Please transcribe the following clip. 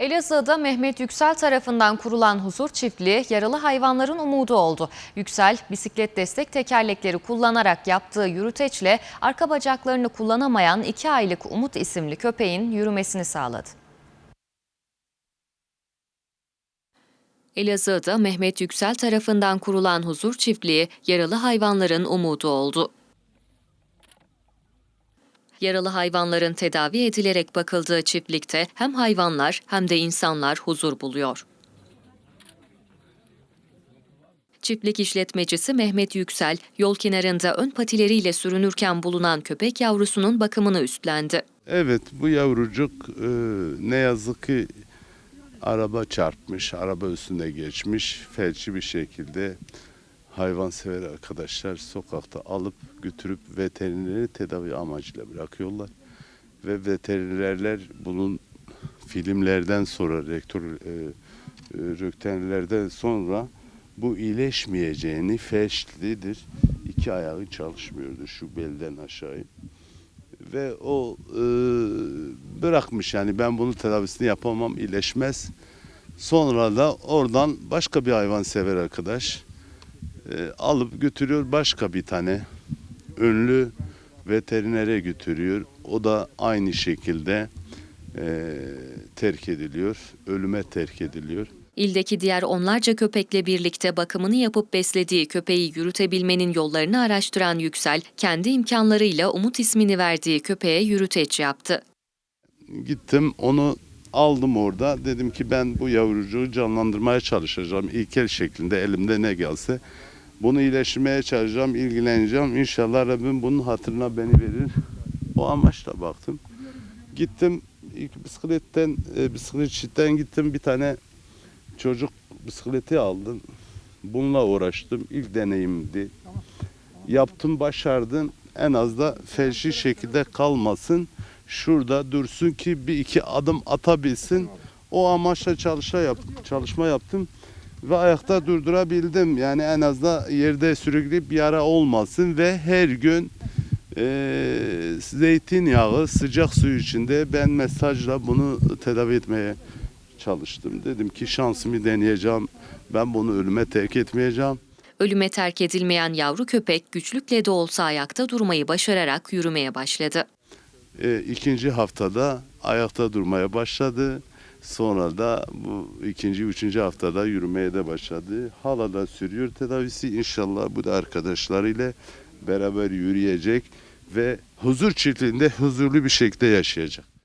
Elazığ'da Mehmet Yüksel tarafından kurulan huzur çiftliği yaralı hayvanların umudu oldu. Yüksel bisiklet destek tekerlekleri kullanarak yaptığı yürüteçle arka bacaklarını kullanamayan 2 aylık Umut isimli köpeğin yürümesini sağladı. Elazığ'da Mehmet Yüksel tarafından kurulan huzur çiftliği yaralı hayvanların umudu oldu. Yaralı hayvanların tedavi edilerek bakıldığı çiftlikte hem hayvanlar hem de insanlar huzur buluyor. Çiftlik işletmecisi Mehmet Yüksel, yol kenarında ön patileriyle sürünürken bulunan köpek yavrusunun bakımını üstlendi. Evet bu yavrucuk e, ne yazık ki araba çarpmış, araba üstünde geçmiş. Felçli bir şekilde hayvansever arkadaşlar sokakta alıp götürüp veterineri tedavi amacıyla bırakıyorlar. Ve veterinerler bunun filmlerden sonra, rektör, e, e, röntgenlerden sonra bu iyileşmeyeceğini felçlidir. İki ayağı çalışmıyordu şu belden aşağı ve o e, bırakmış yani ben bunu tedavisini yapamam iyileşmez. Sonra da oradan başka bir hayvan sever arkadaş e, alıp götürüyor başka bir tane ünlü veterinere götürüyor. O da aynı şekilde e, terk ediliyor, ölüme terk ediliyor. İldeki diğer onlarca köpekle birlikte bakımını yapıp beslediği köpeği yürütebilmenin yollarını araştıran Yüksel, kendi imkanlarıyla Umut ismini verdiği köpeğe yürüteç yaptı. Gittim onu aldım orada. Dedim ki ben bu yavrucuğu canlandırmaya çalışacağım. İlkel şeklinde elimde ne gelse. Bunu iyileştirmeye çalışacağım, ilgileneceğim. İnşallah Rabbim bunun hatırına beni verir. O amaçla baktım. Gittim ilk bisikletten, e, bisikletçiden gittim bir tane çocuk bisikleti aldım. Bununla uğraştım. İlk deneyimdi. Yaptım, başardım. En az da felçli şekilde kalmasın. Şurada dursun ki bir iki adım atabilsin. O amaçla çalışma, yap, çalışma yaptım ve ayakta durdurabildim. Yani en az da yerde sürükleyip yara olmasın ve her gün e, zeytinyağı sıcak su içinde ben mesajla bunu tedavi etmeye çalıştım. Dedim ki şansımı deneyeceğim. Ben bunu ölüme terk etmeyeceğim. Ölüme terk edilmeyen yavru köpek güçlükle de olsa ayakta durmayı başararak yürümeye başladı. E, ikinci haftada ayakta durmaya başladı. Sonra da bu ikinci, üçüncü haftada yürümeye de başladı. Hala da sürüyor tedavisi. İnşallah bu da arkadaşlarıyla beraber yürüyecek ve huzur çiftliğinde huzurlu bir şekilde yaşayacak.